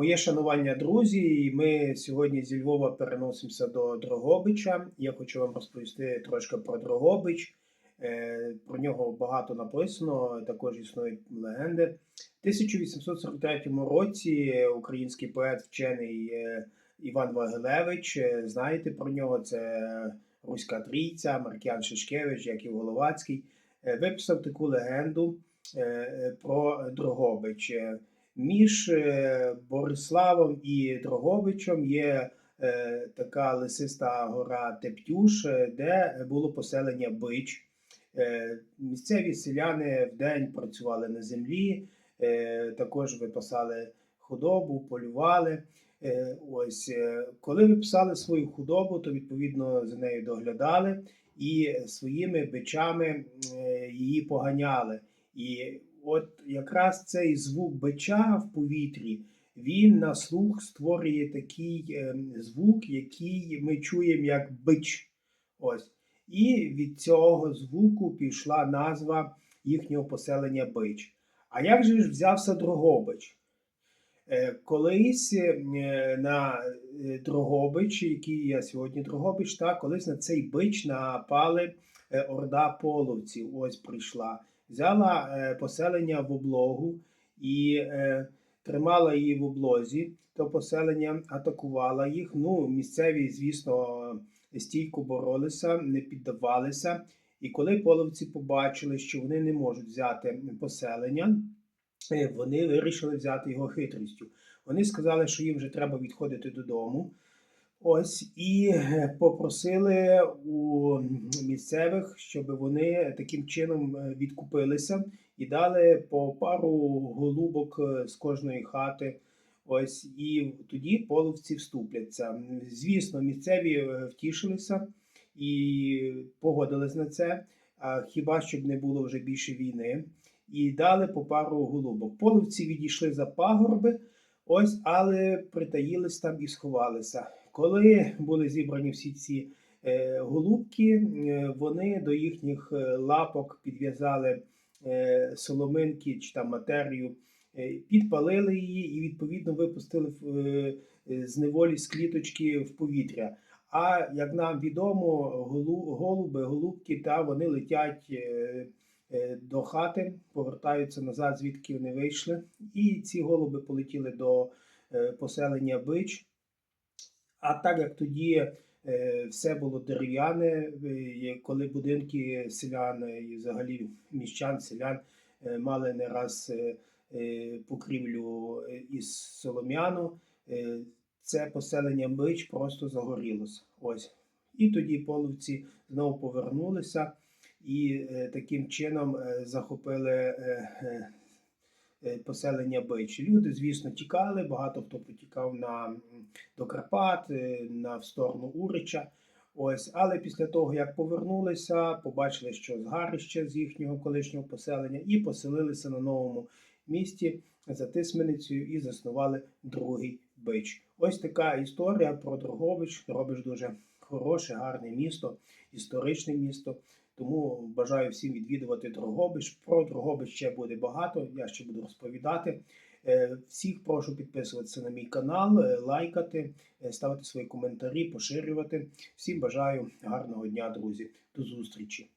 Моє шанування, друзі, і ми сьогодні зі Львова переносимося до Дрогобича. Я хочу вам розповісти трошки про Дрогобич. Е, Про нього багато написано, також існують легенди. В 1843 році український поет вчений е, Іван Вагилевич, е, знаєте про нього, це Руська Трійця, Маркіян Шишкевич, Яків Головацький, виписав таку легенду про Дрогобич. Між е, Бориславом і Дрогобичем є е, така лисиста гора Тептюш, е, де було поселення Бич. Місцеві селяни вдень працювали на землі, також випасали худобу, полювали. Ось, коли виписали свою худобу, то відповідно за нею доглядали і своїми бичами її поганяли. І от якраз цей звук бича в повітрі, він на слух створює такий е, звук, який ми чуємо як бич. Ось. І від цього звуку пішла назва їхнього поселення Бич. А як же ж взявся Дрогобич? Е, Колись е, на е, Дрогобич, який я сьогодні Дрогобич, та, колись на цей бич напали орда половців. Ось прийшла. Взяла е, поселення в облогу і е, тримала її в облозі. То поселення атакувала їх. Ну, місцеві, звісно, стійко боролися, не піддавалися. І коли половці побачили, що вони не можуть взяти поселення, е, вони вирішили взяти його хитрістю. Вони сказали, що їм вже треба відходити додому. Ось і е, попросили у місцевих, щоб вони таким чином е, відкупилися і дали по пару голубок е, з кожної хати. Ось і тоді половці вступляться. Звісно, місцеві втішилися і погодились на це. А хіба щоб не було вже більше війни, і дали по пару голубок. Половці відійшли за пагорби, ось, але притаїлись там і сховалися. Коли були зібрані всі ці е, голубки, е, вони до їхніх е, лапок підв'язали соломинки чи там матерію, підпалили її і відповідно випустили з неволі з кліточки в повітря. А як нам відомо, голу- голуби, голубки, та вони летять до хати, повертаються назад, звідки вони вийшли. І ці голуби полетіли до поселення Бич. А так як тоді е, все було дерев'яне, е, коли будинки селян і взагалі міщан, селян е, мали не раз покрівлю із солом'яну, це поселення Бич просто загорілося. Ось. І тоді половці знову повернулися і таким чином захопили поселення Бич. Люди, звісно, тікали, багато хто потікав на, до Карпат, е, на в сторону Урича. Ось, але після того, як повернулися, побачили, що згарище з їхнього колишнього поселення, і поселилися на новому місті за Тисменицею і заснували другий бич. Ось така історія про Дрогобич. Дрогобич дуже хороше, гарне місто, історичне місто. Тому бажаю всім відвідувати Дрогобич. Про Дрогобич ще буде багато. Я ще буду розповідати. Е, Всіх прошу підписуватися на мій канал, е, лайкати, е, ставити свої коментарі, поширювати. Всім бажаю гарного дня, друзі. До зустрічі!